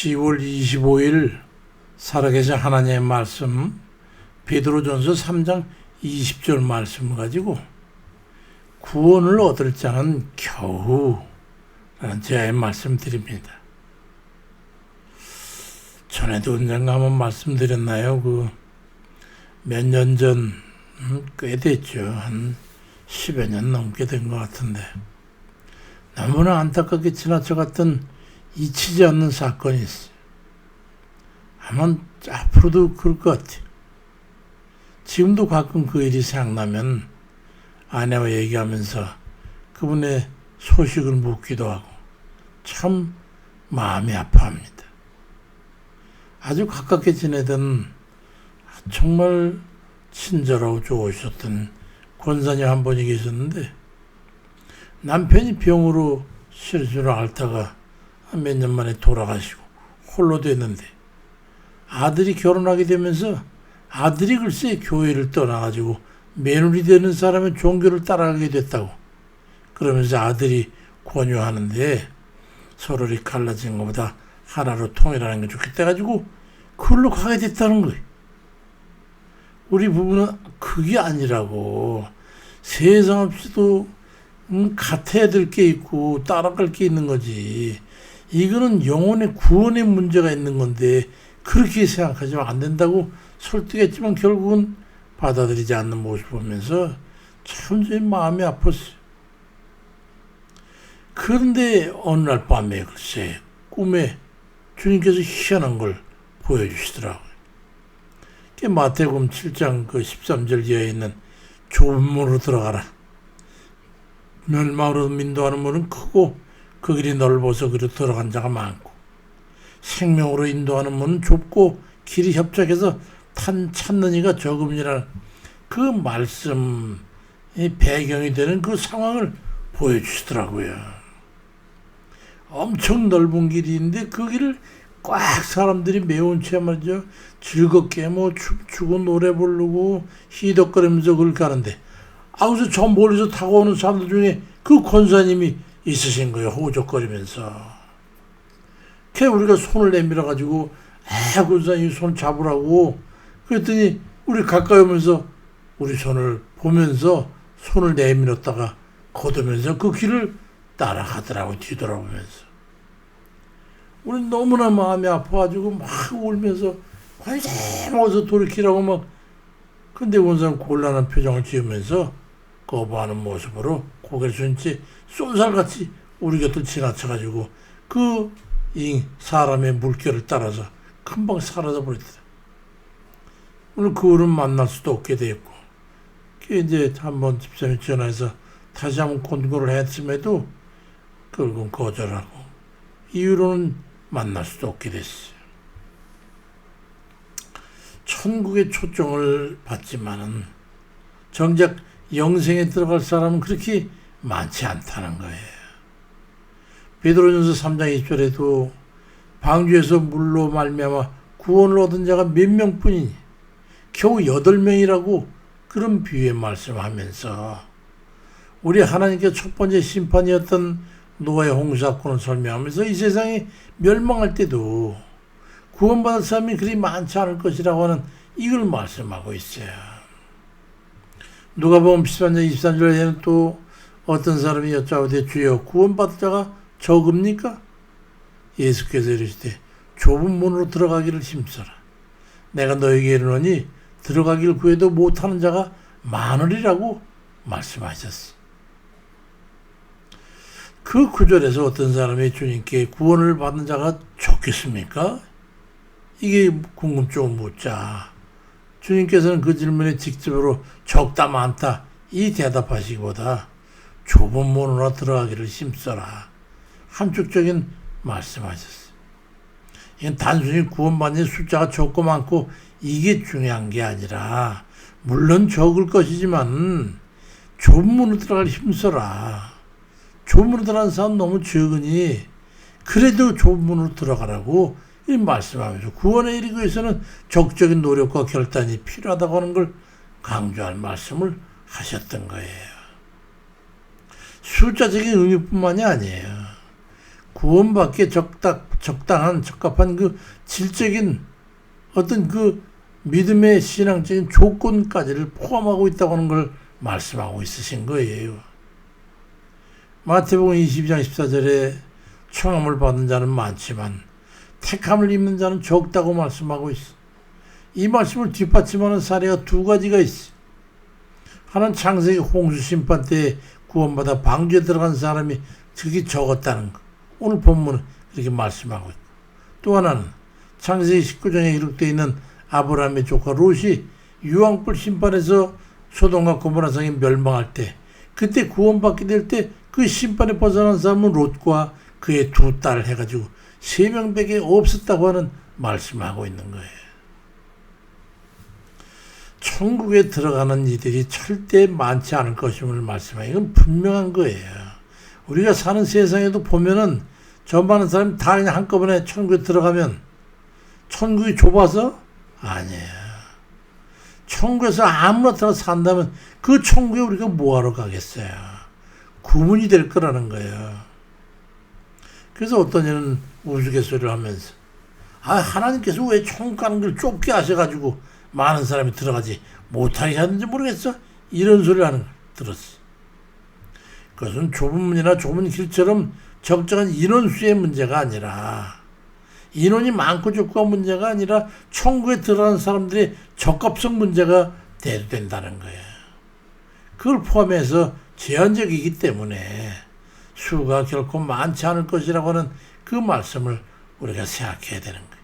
10월 25일 살아계신 하나님의 말씀 베드로전서 3장 20절 말씀 가지고 구원을 얻을 자는 겨우 라는 제의 말씀 드립니다. 전에도 언젠가 한번 말씀드렸나요? 그 몇 년 전, 음, 꽤 됐죠. 한 10여 년 넘게 된 것 같은데. 너무나 안타깝게 지나쳐갔던 잊히지 않는 사건이 있어요. 아마 앞으로도 그럴 것 같아요. 지금도 가끔 그 일이 생각나면 아내와 얘기하면서 그분의 소식을 묻기도 하고 참 마음이 아파합니다. 아주 가깝게 지내던 정말 친절하고 좋으셨던 권사님 한 분이 계셨는데 남편이 병으로 실수를 앓다가 몇 년 만에 돌아가시고 홀로 됐는데 아들이 결혼하게 되면서 아들이 글쎄 교회를 떠나가지고 며느리 되는 사람의 종교를 따라가게 됐다고 그러면서 아들이 권유하는데 서로를 갈라진 것보다 하나로 통일하는 게 좋겠다 가지고 그걸로 가게 됐다는 거예요. 우리 부부는 그게 아니라고 세상 없이도 음, 같아야 될 게 있고 따라갈 게 있는 거지. 이거는 영혼의 구원의 문제가 있는 건데 그렇게 생각하지면 안 된다고 설득했지만 결국은 받아들이지 않는 모습을 보면서 참 제 마음이 아팠어요. 그런데 어느 날 밤에 글쎄 꿈에 주님께서 희한한 걸 보여주시더라고요. 그 마태복음 7장 그 13절 뒤에 있는 좁은 문으로 들어가라. 멸망으로 민도하는 문은 크고 그 길이 넓어서 그리로 들어간 자가 많고 생명으로 인도하는 문은 좁고 길이 협착해서 탄 찾는 이가 적음이라는 그 말씀이 배경이 되는 그 상황을 보여주시더라고요. 엄청 넓은 있는데 그 길을 꽉 사람들이 매운 채 말이죠. 즐겁게 뭐 춤추고 노래 부르고 희덕거리면서 그걸 가는데 아우서 저 멀리서 타고 오는 사람들 중에 그 권사님이 있으신 거예요. 호적거리면서. 걔 우리가 손을 내밀어 가지고 아 권사님 손 잡으라고 그랬더니 우리 가까이 오면서 우리 손을 보면서 손을 내밀었다가 걷으면서 그 길을 따라가더라고 뒤돌아보면서 우리 너무나 마음이 아파가지고 막 울면서 관심 어서 돌이키라고 막 근데 원사는 곤란한 표정을 지으면서 거부하는 모습으로 고개를 숙인채 쏜살같이 우리 곁을 지나쳐가지고 그 이 사람의 물결을 따라서 금방 사라져 버렸더라. 오늘 그 후를 만날 수도 없게 그 이제 한번 집사람이 전화해서 다시 한번 권고를 했음에도 결국은 거절하고 이후로는 만날 수도 없게 됐어요. 천국의 초청을 받지만은 정작 영생에 들어갈 사람은 그렇게 많지 않다는 거예요. 베드로전서 3장 2절에도 방주에서 물로 말미암아 구원을 얻은 자가 몇 명뿐이니 겨우 여덟 명이라고 그런 비유의 말씀하면서 우리 하나님께 첫 번째 심판이었던 노아의 홍수사건을 설명하면서 이 세상이 멸망할 때도 구원받을 사람이 그리 많지 않을 것이라고 하는 이걸 말씀하고 있어요. 누가 보면 13장 23절에는 또 어떤 사람이 여짜오되 주여 구원받을 자가 적읍니까? 예수께서 이르시되 좁은 문으로 들어가기를 힘써라. 내가 너에게 이르노니 들어가기를 구해도 못하는 자가 많으리라고 말씀하셨어. 그 구절에서 어떤 사람이 주님께 구원을 받은 자가 좋겠습니까? 이게 궁금증을 묻자. 주님께서는 그 질문에 직접으로 적다 많다 이 대답하시기보다 좁은 문으로 들어가기를 힘써라. 함축적인 말씀하셨어요. 이건 단순히 구원받는 숫자가 적고 많고 이게 중요한 게 아니라 물론 적을 것이지만 좁은 문으로 들어갈 힘써라. 좁은 문으로 들어가는 사람 너무 적으니 그래도 좁은 문으로 들어가라고 이 말씀하면서 구원에 이르기 위해서는 적적인 노력과 결단이 필요하다고 하는 걸 강조할 말씀을 하셨던 거예요. 숫자적인 의미뿐만이 아니에요. 구원받기에 적다, 적당한 적합한 그 질적인 어떤 그 믿음의 신앙적인 조건까지를 포함하고 있다고 하는 걸 말씀하고 있으신 거예요. 마태복음 22장 14절에 청함을 받은 자는 많지만 택함을 입는 자는 적다고 말씀하고 있어. 이 말씀을 뒷받침하는 사례가 두 가지가 있어. 하나는 창세기 홍수 심판 때 구원받아 방주에 들어간 사람이 그게 적었다는 거. 오늘 본문은 그렇게 말씀하고 있고. 또 하나는 창세기 19장에 기록되어 있는 아브라함의 조카 롯이 유황불 심판에서 소돔과 고모라 성이 멸망할 때 그때 구원받게 될 때 그 심판에 벗어난 사람은 롯과 그의 두 딸을 해가지고 세 명밖에 없었다고 하는 말씀하고 있는 거예요. 천국에 들어가는 이들이 절대 많지 않을 것임을 말씀해요. 이건 분명한 거예요. 우리가 사는 세상에도 보면은 저 많은 사람이 다 그냥 한꺼번에 천국에 들어가면 천국이 좁아서 아니에요. 천국에서 들어 산다면 그 천국에 우리가 뭐하러 가겠어요. 구문이 될 거라는 거예요. 그래서 어떤 이는 우스갯소리를 하면서 아 하나님께서 왜 천국 가는 걸 좁게 하셔가지고 많은 사람이 들어가지 못하게 하는지 모르겠어 이런 소리를 하는 걸 들었어. 그것은 좁은 문이나 좁은 길처럼 적정한 인원수의 문제가 아니라 인원이 많고 적고가 문제가 아니라 천국에 들어가는 사람들의 적합성 문제가 돼도 된다는 거예요. 그걸 포함해서 제한적이기 때문에 수가 결코 많지 않을 것이라고 하는 그 말씀을 우리가 생각해야 되는 거예요.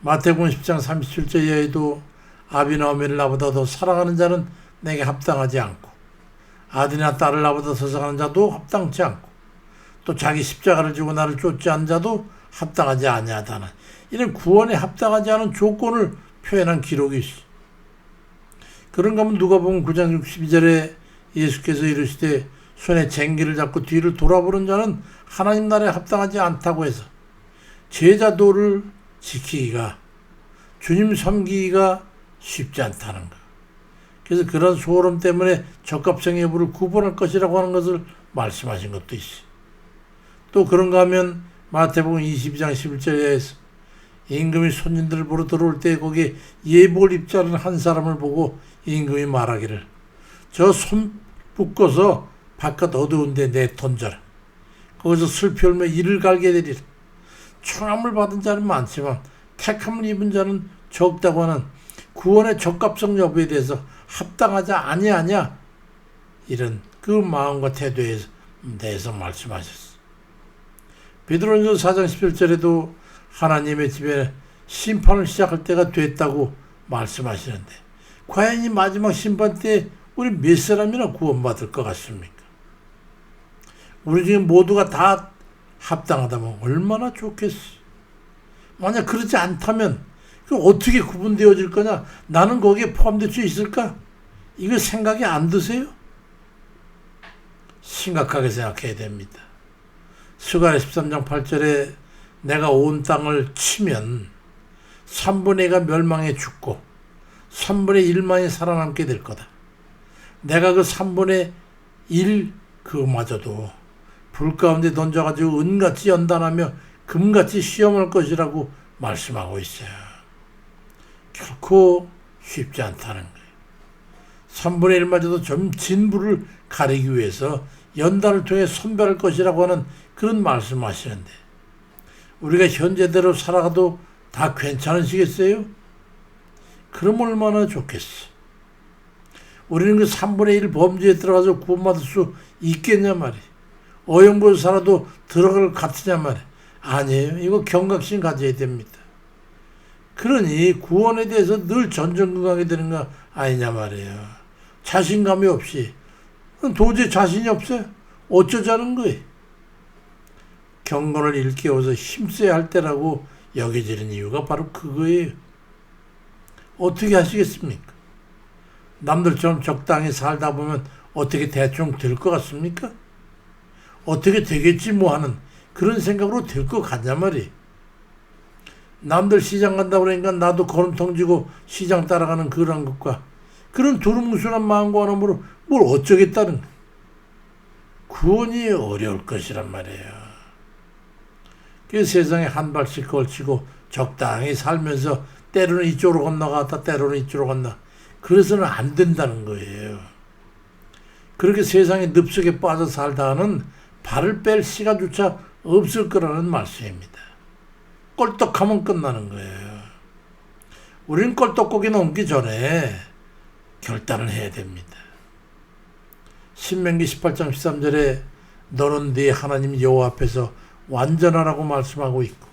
마태복음 10장 37절 이하에도 아비나 어미를 나보다 더 사랑하는 자는 내게 합당하지 않고 아들이나 딸을 나보다 더 사랑하는 자도 합당치 않고 또 자기 십자가를 지고 나를 쫓지 않는 자도 합당하지 아니하다는 이런 구원에 합당하지 않은 조건을 표현한 기록이 있어. 그런가 하면 누가 보면 9장 62절에 예수께서 이르시되 손에 쟁기를 잡고 뒤를 돌아보는 자는 하나님 나라에 합당하지 않다고 해서 제자도를 지키기가 주님 섬기기가 쉽지 않다는 것. 그래서 그런 소름 때문에 적합성 여부를 구분할 것이라고 하는 것을 말씀하신 것도 있어. 또 그런가 하면 마태복음 22장 11절에서 임금이 손님들을 보러 들어올 때 거기 예복을 않은 한 사람을 보고 임금이 말하기를 저 손 묶어서 바깥 어두운데 내 던져라. 거기서 슬피 울며 이를 갈게 되리라. 청함을 받은 자는 많지만 택함을 입은 자는 적다고 하는 구원의 적합성 여부에 대해서 합당하지 아니하냐 이런 그 마음과 태도에 대해서 말씀하셨습니다. 베드로전서 4장 17절에도 하나님의 집에 심판을 시작할 때가 됐다고 말씀하시는데 과연 이 마지막 심판 때 우리 몇 사람이나 구원받을 것 같습니까? 우리 지금 모두가 다 합당하다면 얼마나 좋겠어. 만약 그렇지 않다면 그 어떻게 구분되어질 거냐? 나는 거기에 포함될 수 있을까? 이거 생각이 안 드세요? 심각하게 생각해야 됩니다. 수가의 13장 8절에 내가 온 땅을 치면 3분의 2가 멸망해 죽고 3분의 1만이 살아남게 될 거다. 내가 그 3분의 1 그마저도 불 가운데 던져가지고 은같이 연단하며 금같이 시험할 것이라고 말씀하고 있어요. 결코 쉽지 않다는 거예요. 3분의 1마저도 좀 진부를 가리기 위해서 연단을 통해 선별할 것이라고 하는 그런 말씀하시는데 우리가 현재대로 살아가도 다 괜찮으시겠어요? 그럼 얼마나 좋겠어. 우리는 그 3분의 1 범죄에 들어가서 구원받을 수 있겠냐 말이에요. 살아도 들어갈 것 같으냐 말이에요. 아니에요. 이거 경각심 가져야 됩니다. 그러니 구원에 대해서 늘 전전긍긍하게 되는 거 아니냐 말이에요. 자신감이 없이 도저히 자신이 없어요. 어쩌자는 거예요. 경건을 일깨워서 힘써야 할 때라고 여겨지는 이유가 바로 그거예요. 어떻게 하시겠습니까? 남들처럼 적당히 살다 보면 어떻게 대충 될 것 같습니까? 어떻게 되겠지 뭐 하는 그런 생각으로 될 것 같냐 말이. 남들 시장 간다 그러니까 나도 걸음통 지고 시장 따라가는 그런 것과 그런 두루뭉술한 마음과 하나으로 뭘 어쩌겠다는 구원이 어려울 것이란 말이에요. 그 세상에 한 발씩 걸치고 적당히 살면서 때로는 이쪽으로 건너갔다 때로는 이쪽으로 건너 그래서는 안 된다는 거예요. 그렇게 세상에 늪속에 빠져 살다가는 발을 뺄 시간조차 없을 거라는 말씀입니다. 꼴떡하면 끝나는 거예요. 우리는 꼴떡고기 넘기 전에 결단을 해야 됩니다. 신명기 18장 13절에 너는 네 하나님 여호와 앞에서 완전하라고 말씀하고 있고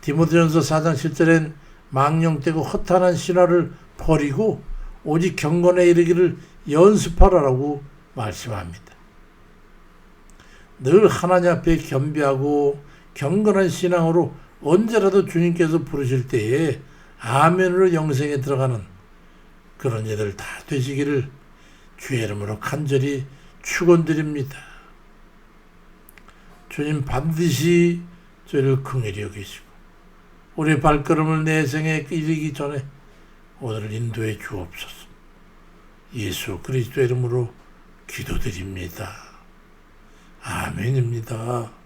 디모데전서 4장 7절엔 망령되고 허탄한 신화를 버리고 오직 경건에 이르기를 연습하라라고 말씀합니다. 늘 하나님 앞에 겸비하고 경건한 신앙으로 언제라도 주님께서 부르실 때에 아멘으로 영생에 들어가는 그런 이들 다 되시기를 주의 이름으로 간절히 축원드립니다. 주님 반드시 저희를 긍휼히 여기시고 우리 발걸음을 내 생에 이르기 전에 오늘 인도해 주옵소서. 예수 그리스도 이름으로 기도드립니다. 아멘입니다.